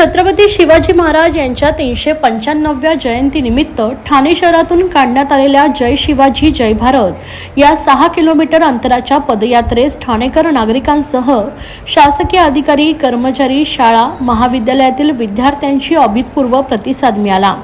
छत्रपती शिवाजी महाराज यांच्या तीनशे पंच्याण्णव्या जयंतीनिमित्त ठाणे शहरातून काढण्यात आलेल्या जय शिवाजी जय भारत या सहा किलोमीटर अंतराच्या पदयात्रेस ठाणेकर नागरिकांसह शासकीय अधिकारी कर्मचारी शाळा महाविद्यालयातील विद्यार्थ्यांची अभूतपूर्व प्रतिसाद मिळाला.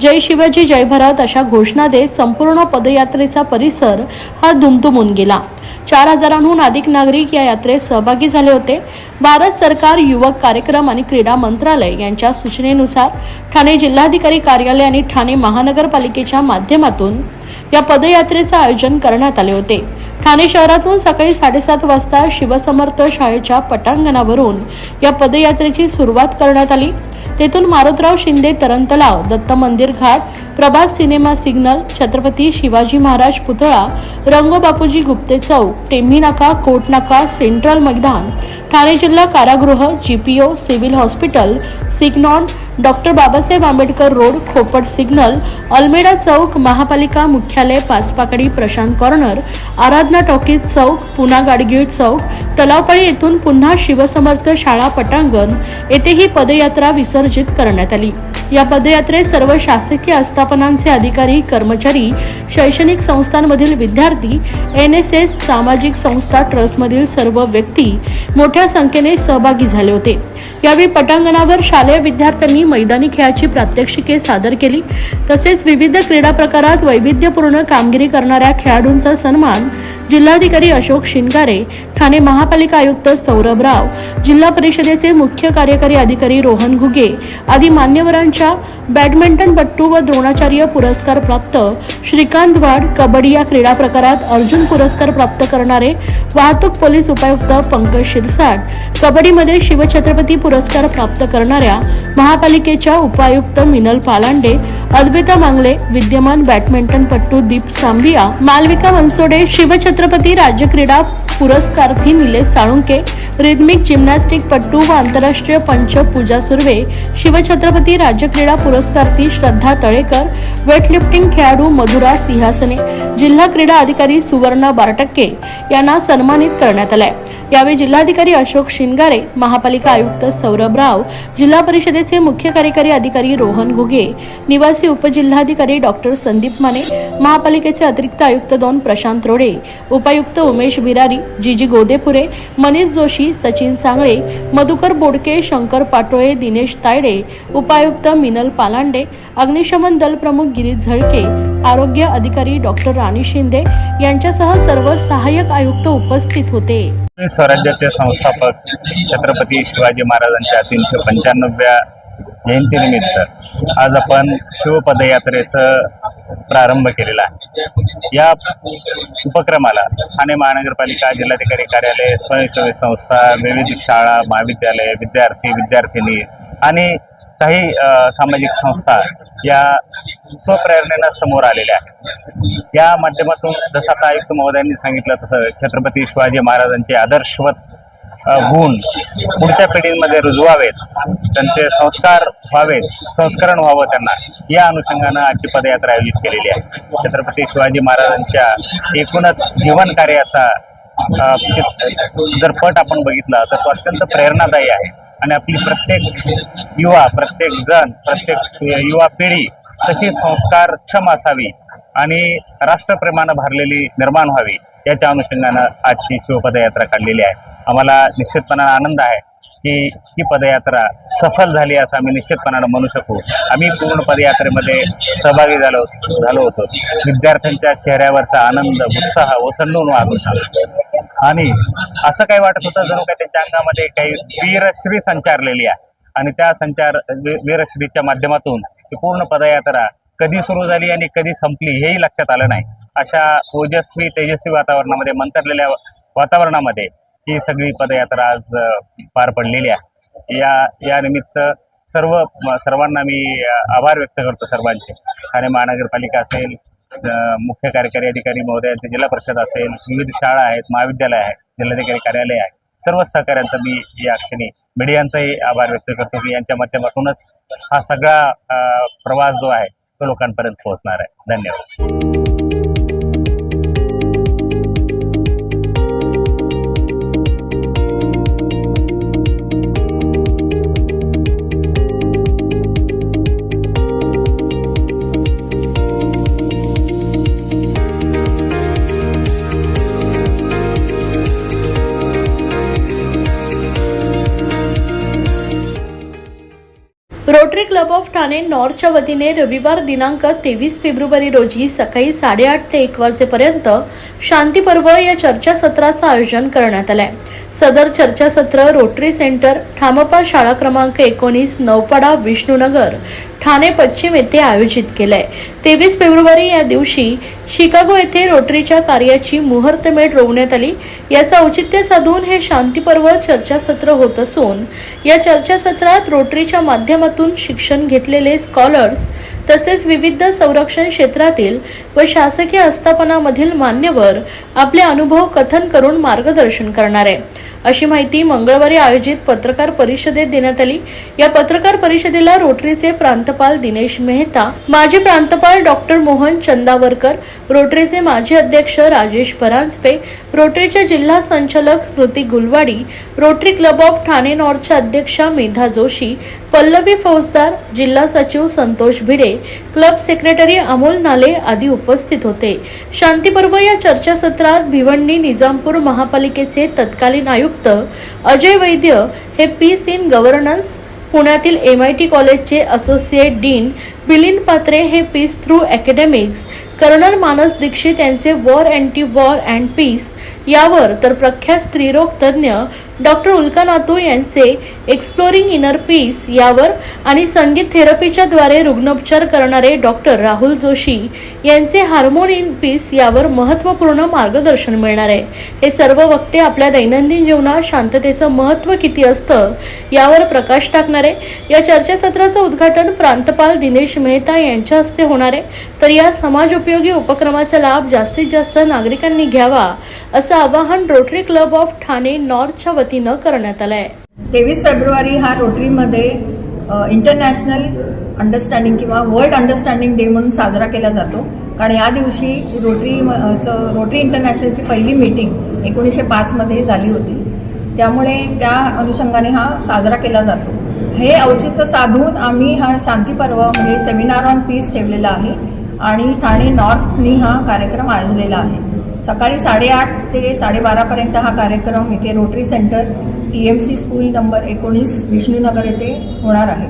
जय शिवाजी जय भारत अशा घोषणा देत संपूर्ण पदयात्रेचा परिसर हा दुमदुमून गेला. चार हजारांहून अधिक नागरिक या यात्रेत सहभागी झाले होते. भारत सरकार युवक कार्यक्रम आणि क्रीडा मंत्रालय यांच्या सूचनेनुसार ठाणे जिल्हाधिकारी कार्यालय आणि ठाणे महानगरपालिकेच्या माध्यमातून या पदयात्रेचे आयोजन करण्यात आले होते. ठाणे शहरातून सकाळी साडेसात वाजता शिवसमर्थ शाळेच्या पटांगणावरून या पदयात्रेची सुरुवात करण्यात आली. तेथून मारुतराव शिंदे तरण तलाव दत्त मंदिर घाट प्रभास सिनेमा सिग्नल छत्रपती शिवाजी महाराज पुतळा रंगो बापूजी गुप्ते चौक टेंभी नाका कोट नाका सेंट्रल मैदान ठाणे जिल्हा कारागृह GPO civil hospital signal doctor Babasaheb Ambedkar road Khopat signal Almeida चौक महापालिका मुख्यालय पाचपाकडी प्रशांत कॉर्नर आराध आराधना टॉकीज चौक पुन्हा गाडगीळ चौक तलावपाळी येथून पुन्हा शिवसमर्थ शाळा पटांगण येथे ही पदयात्रा विसर्जित करण्यात आली. या पदयात्रेत सर्व शासकीय आस्थापनांचे अधिकारी कर्मचारी शैक्षणिक संस्थांमधील विद्यार्थी एन एस एस सामाजिक संस्था ट्रस्टमधील सर्व व्यक्ती मोठ्या संख्येने सहभागी झाले होते. यावेळी पटांगणावर शालेय विद्यार्थ्यांनी मैदानी खेळाची प्रात्यक्षिके सादर केली. तसेच विविध क्रीडा प्रकारात वैविध्यपूर्ण कामगिरी करणाऱ्या खेळाडूंचा सन्मान जिल्हाधिकारी अशोक शिनगारे ठाणे महापालिका आयुक्त सौरभ राव जिल्हा परिषदेचे मुख्य कार्यकारी अधिकारी रोहन घुगे आदी मान्यवरांच्या बॅडमिंटनपट्टू व द्रोणाचार्य पुरस्कार प्राप्त श्रीकांत वाड कबड्डी या क्रीडा प्रकारात अर्जुन पुरस्कार प्राप्त करणारे वाहतूक पोलीस उपायुक्त पंकज शिरसाट कबड्डीमध्ये शिवछत्रपती पुरस्कार प्राप्त करणाऱ्या महापालिकेच्या उपायुक्त मिनल पालांडे अद्वैता मांगले विद्यमान बॅडमिंटनपट्टू दीप सांबिया मालविका बनसोडे शिवछत्रपती राज्य क्रीडा पुरस्कार्थी निलेश साळुंके. रिदमिक जिम्नॅस्टिक पट्टू व आंतरराष्ट्रीय पंच पूजा सुर्वे. शिवछत्रपती राज्य क्रीडा पुरस्कार्थी श्रद्धा तळेकर. वेटलिफ्टिंग खेळाडू मधुरा सिंहासने. जिल्हा क्रीडा अधिकारी सुवर्णा बारटक्के. यांना सन्मानित करण्यात आलाय. यावेळी जिल्हाधिकारी अशोक शिनगारे महापालिका आयुक्त सौरभ राव जिल्हा परिषदेचे मुख्य कार्यकारी अधिकारी रोहन घुगे निवासी उपजिल्हाधिकारी डॉक्टर संदीप माने महापालिकेचे अतिरिक्त आयुक्त दोन प्रशांत रोडे उपायुक्त उमेश बिरारी जीजी गोदेपुरे मनीष जोशी सचिन सांगळे मधुकर बोडके शंकर पाटोळे दिनेश तायडे उपायुक्त मिनल पालांडे अग्निशमन दल प्रमुख गिरीश झळके आरोग्य अधिकारी डॉक्टर राणी शिंदे यांच्यासह सर्व सहाय्यक आयुक्त उपस्थित होते. स्वराज्याचे संस्थापक छत्रपती शिवाजी महाराजांच्या तीनशे पंच्याण्णव्या जयंतीनिमित्त आज आपण शिवपदयात्रेचं प्रारंभ केलेला आहे. या उपक्रमाला ठाणे महानगरपालिका जिल्हाधिकारी कार्यालय स्वयंसेवी संस्था विविध शाळा महाविद्यालय विद्यार्थी विद्यार्थिनी आणि काही सामाजिक संस्था या स्वप्रेरणेनं समोर आलेल्या आहेत. या माध्यमातून जसं आता आयुक्त महोदयांनी सांगितलं तसं छत्रपती शिवाजी महाराजांचे आदर्शवत गुण पुढच्या पिढीमध्ये रुजवावेत त्यांचे संस्कार व्हावेत संस्करण व्हावं त्यांना या अनुषंगानं आजची पदयात्रा आयोजित केलेली आहे. छत्रपती शिवाजी महाराजांच्या एकूणच जीवन कार्याचा जर पट आपण बघितला तर तो अत्यंत प्रेरणादायी आहे. आणि आपली प्रत्येक युवा प्रत्येक जण प्रत्येक युवा पिढी तशी संस्कारक्षम असावी आणि राष्ट्रप्रेमानं भरलेली निर्माण व्हावी याच्या अनुषंगानं आजची शिवपदयात्रा काढलेली आहे. आम्हाला निश्चितपणानं आनंद आहे की ही पदयात्रा सफल झाली असं आम्ही निश्चितपणानं म्हणू शकू. आम्ही पूर्ण पदयात्रेमध्ये सहभागी झालो झालो होतो. विद्यार्थ्यांच्या चेहऱ्यावरचा आनंद उत्साह ओसंडून वाहत होता आणि असं काही वाटत होतं? जणू काही त्यांच्या अंगामध्ये काही वीरश्री संचारलेली आहे. आणि त्या संचार वीरश्रीच्या माध्यमातून ही पूर्ण पदयात्रा कधी सुरू झाली आणि कधी संपली हेही लक्षात आलं नाही. अशा ओजस्वी तेजस्वी वातावरणामध्ये मंतरलेल्या वातावरणामध्ये ही सगळी पदयात्रा आज पार पडलेली आहे. या या निमित्त सर्व सर्वांना मी आभार व्यक्त करतो सर्वांचे. ठाणे महानगरपालिका असेल मुख्य कार्यकारी अधिकारी महोदयांचे जिल्हा परिषद असेल विविध शाळा आहेत महाविद्यालय आहेत जिल्हाधिकारी कार्यालय आहे. सर्व सहकाऱ्यांचा मी या क्षणी मीडियांचाही आभार व्यक्त करतो की यांच्या माध्यमातूनच हा सगळा प्रवास जो आहे तो लोकांपर्यंत पोहोचणार आहे. धन्यवाद. क्लब ऑफ ठाणे नॉर्थच्या वतीने रविवार दिनांक तेवीस फेब्रुवारी रोजी सकाळी साडेआठ ते एक वाजेपर्यंत शांती पर्व या चर्चासत्राचं आयोजन करण्यात आलं आहे सदर चर्चासत्र रोटरी सेंटर ठामपा शाळा क्रमांक एकोणीस नौपाडा विष्णुनगर ठाणे पश्चिम येथे आयोजित केलंय. तेवीस फेब्रुवारी या दिवशी शिकागो येथे रोटरीच्या कार्याची मुहूर्तमेढ रोवण्यात आली. याचं औचित्य साधून हे शांतीपर्व चर्चासत्र होत असून या चर्चासत्रात रोटरीच्या माध्यमातून शिक्षण घेतलेले स्कॉलर्स तसेच विविध संरक्षण क्षेत्रातील व शासकीय आस्थापनामधील मान्यवर आपले अनुभव कथन करून मार्गदर्शन करणार आहे. अशी माहिती मंगळवारी आयोजित पत्रकार परिषदेत देण्यात आली. या पत्रकार परिषदेला रोटरीचे प्रांतपाल दिनेश मेहता माजी प्रांतपाल डॉक्टर मोहन चंदावरकर रोटरीचे माजी अध्यक्ष राजेश परांजपे रोटरीच्या जिल्हा संचालक Smriti Gulwadi rotary club of Thane नॉर्थच्या अध्यक्षा मेधा जोशी पल्लवी फौजदार जिल्हा सचिव संतोष भिडे क्लब सेक्रेटरी अमोल नाले आदी उपस्थित होते. शांतीपर्व या चर्चासत्रात भिवंडी निजामपूर महापालिकेचे तत्कालीन आयुक्त अजय वैद्य हे पीस इन गव्हर्नन्स पुण्यातील एम आय टी कॉलेजचे असोसिएट डीन बिलिन पात्रे हे peace through academics colonel Manas Dixit यांचे war anti war and peace यावर तर प्रख्यात स्त्रीरोग तज्ज्ञ डॉक्टर उल्का नातू यांचे एक्सप्लोरिंग इनर पीस यावर आणि संगीत थेरपीच्या द्वारे रुग्णोपचार करणारे डॉक्टर राहुल जोशी यांचे हार्मोन इन पीस यावर महत्त्वपूर्ण मार्गदर्शन मिळणार आहे. हे सर्व वक्ते आपल्या दैनंदिन जीवनात शांततेचं महत्त्व किती असतं यावर प्रकाश टाकणारे या चर्चासत्राचं उद्घाटन प्रांतपाल दिनेश मेहता यांच्या हस्ते होणार आहे. तर या समाजोपयोगी उपक्रमाचा लाभ जास्तीत जास्त नागरिकांनी घ्यावा असं आवाहन रोटरी क्लब ऑफ ठाणे नॉर्थच्या वतीनं करण्यात आलं आहे तेवीस फेब्रुवारी हा रोटरीमध्ये इंटरनॅशनल अंडरस्टँडिंग किंवा वर्ल्ड अंडरस्टँडिंग डे म्हणून साजरा केला जातो. कारण या दिवशी रोटरी रोटरी इंटरनॅशनलची पहिली मीटिंग एकोणीसशे पाचमध्ये झाली होती. त्यामुळे त्या अनुषंगाने हा साजरा केला जातो. हे औचित्य साधून आम्ही हा शांती पर्व म्हणजे सेमिनार ऑन पीस ठेवलेला आहे. आणि ठाणे नॉर्थनी हा कार्यक्रम आयोजलेला आहे. सकाळी साडेआठ ते साडेबारापर्यंत हा कार्यक्रम इथे rotary centre T M C school number एकोणीस विष्णुनगर येथे होणार आहे.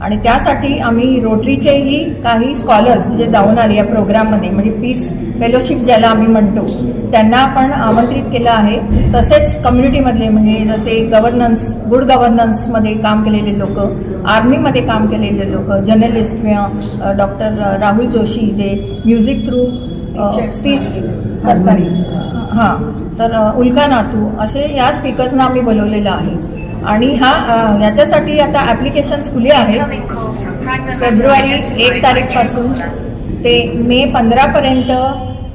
आणि त्यासाठी आम्ही रोटरीचेही काही स्कॉलर्स जे जाऊन आले या प्रोग्राममध्ये म्हणजे पीस फेलोशिप ज्याला आम्ही म्हणतो त्यांना आपण आमंत्रित केलं आहे. तसेच कम्युनिटीमधले म्हणजे जसे गव्हर्नन्स गुड गव्हर्नन्समध्ये काम केलेले लोक आर्मीमध्ये काम केलेले लोक जर्नलिस्ट किंवा डॉक्टर राहुल जोशी जे म्युझिक थ्रू पीस करतात. हां तर उल्का नातू असे या स्पीकर्सना आम्ही बोलवलेलं आहे. आणि हा याच्यासाठी आता ॲप्लिकेशन्स खुले आहेत. फेब्रुवारी एक तारीखपासून. ते मे पंधरापर्यंत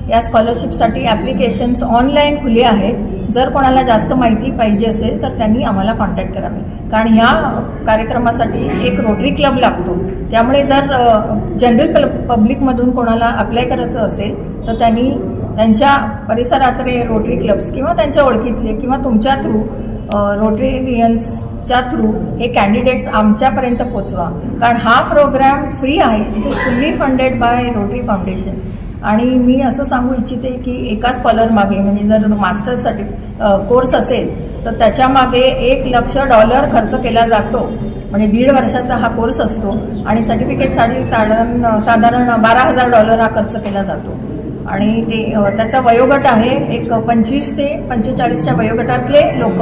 या स्कॉलरशिपसाठी ॲप्लिकेशन्स ऑनलाईन खुले आहेत. जर कोणाला जास्त माहिती पाहिजे असेल तर त्यांनी आम्हाला कॉन्टॅक्ट करावे कारण ह्या कार्यक्रमासाठी एक रोटरी क्लब लागतो. त्यामुळे जर जनरल पब्लिकमधून कोणाला अप्लाय करायचं असेल तर त्यांनी त्यांच्या परिसरातले रोटरी क्लब्स किंवा त्यांच्या ओळखीतले किंवा तुमच्या थ्रू च्या थ्रू हे कॅन्डिडेट्स आमच्यापर्यंत पोचवा. कारण हा प्रोग्राम फ्री आहे. It is fully funded by rotary foundation आणि मी असं सांगू इच्छिते की एका स्कॉलर मागे म्हणजे जर मास्टर्ससाठी कोर्स असेल तर त्याच्यामागे एक लक्ष डॉलर खर्च केला जातो. म्हणजे दीड वर्षाचा हा कोर्स असतो. आणि सर्टिफिकेटसाठी साधारण साधारण बारा हजार डॉलर हा खर्च केला जातो. आणि ते त्याचा वयोगट आहे एक पंचवीस ते पंचेचाळीसच्या वयोगटातले लोक.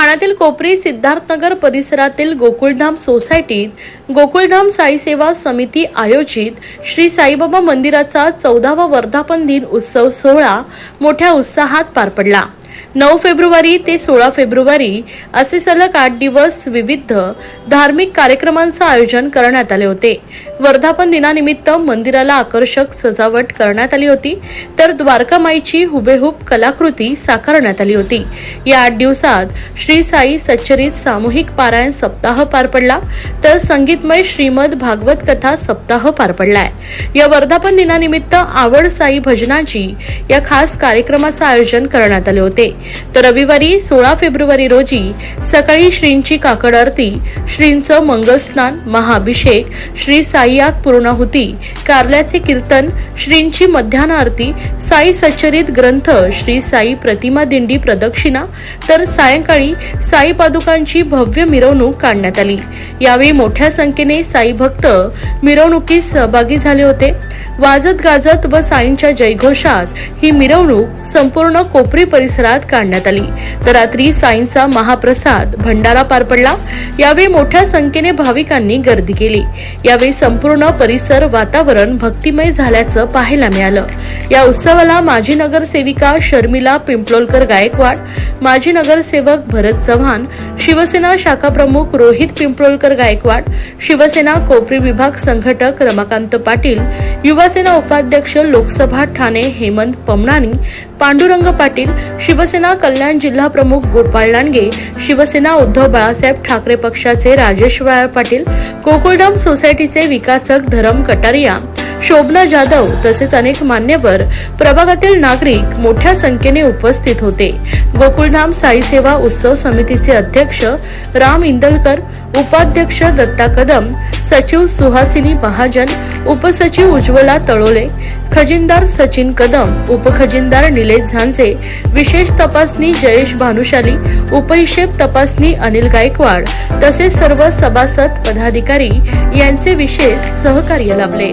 ठाण्यातील कोपरी सिद्धार्थनगर परिसरातील गोकुळधाम सोसायटीत गोकुळधाम साई सेवा समिती आयोजित श्री साईबाबा मंदिराचा चौदावा वर्धापन दिन उत्सव सोहळा मोठ्या उत्साहात पार पडला. नऊ फेब्रुवारी ते सोळा फेब्रुवारी असे सलग आठ दिवस विविध धार्मिक कार्यक्रमांचं आयोजन करण्यात आले होते. वर्धापन दिनानिमित्त मंदिराला आकर्षक सजावट करण्यात आली होती. तर द्वारकामाईची हुबेहूब कलाकृती साकारण्यात आली होती. या आठ दिवसात श्री साई सच्चरित सामूहिक पारायण सप्ताह पार पडला. तर संगीतमय श्रीमद भागवत कथा सप्ताह पार पडलाय. या वर्धापन दिनानिमित्त आवड साई भजनाची या खास कार्यक्रमाचं आयोजन करण्यात आले होते. तर रविवारी सोळा फेब्रुवारी रोजी सकाळी श्रींची काकड आरती श्रींचं मंगलस्नान महाअभिषेक श्री आयात पूर्ण होती. कारल्याचे कीर्तन श्रींची मध्यान आरती साई सच्चरित ग्रंथ श्री साई प्रतिमा दिंडी प्रदक्षिणा तर सायंकाळी साई पादुकांची भव्य मिरवणूक काढण्यात आली. यावेळी मोठ्या संख्येने साई भक्त मिरवणुकीत सहभागी झाले होते. वाजत गाजत व साईंच्या जयघोषात ही मिरवणूक संपूर्ण कोपरी परिसरात काढण्यात आली. तर रात्री साईंचा महाप्रसाद भंडारा पार पडला. यावेळी मोठ्या संख्येने भाविकांनी गर्दी केली. यावेळी संपूर्ण परिसर वातावरण भक्तिमय झाल्याचं पाहायला मिळालं. या उत्सवाला माजी नगरसेविका शर्मिला पिंपलोलकर गायकवाड माजी नगरसेवक भरत चव्हाण शिवसेना शाखा प्रमुख रोहित पिंपलोलकर गायकवाड शिवसेना कोपरी विभाग संघटक रमाकांत पाटील युवासेना उपाध्यक्ष लोकसभा ठाणे हेमंत पमणानी पांडुरंग पाटील शिवसेना कल्याण जिल्हा प्रमुख गोपाळ लांडगे शिवसेना उद्धव बाळासाहेब ठाकरे पक्षाचे राजेशवाळ पाटील कोकोडम सोसायटीचे विकासक धरम कटारिया शोभना जाधव तसेच अनेक मान्यवर प्रभागातील नागरिक मोठ्या संख्येने उपस्थित होते. गोकुळधाम साई सेवा उत्सव समितीचे अध्यक्ष राम इंदलकर उपाध्यक्ष दत्ता कदम सचिव सुहासिनी महाजन उपसचिव उज्ज्वला तळोले खजिनदार सचिन कदम उपखजिनदार निलेश झांजे विशेष तपासणी जयेश भानुशाली उपहिशेब तपासणी अनिल गायकवाड तसेच सर्व सभासद पदाधिकारी यांचे विशेष सहकार्य लाभले.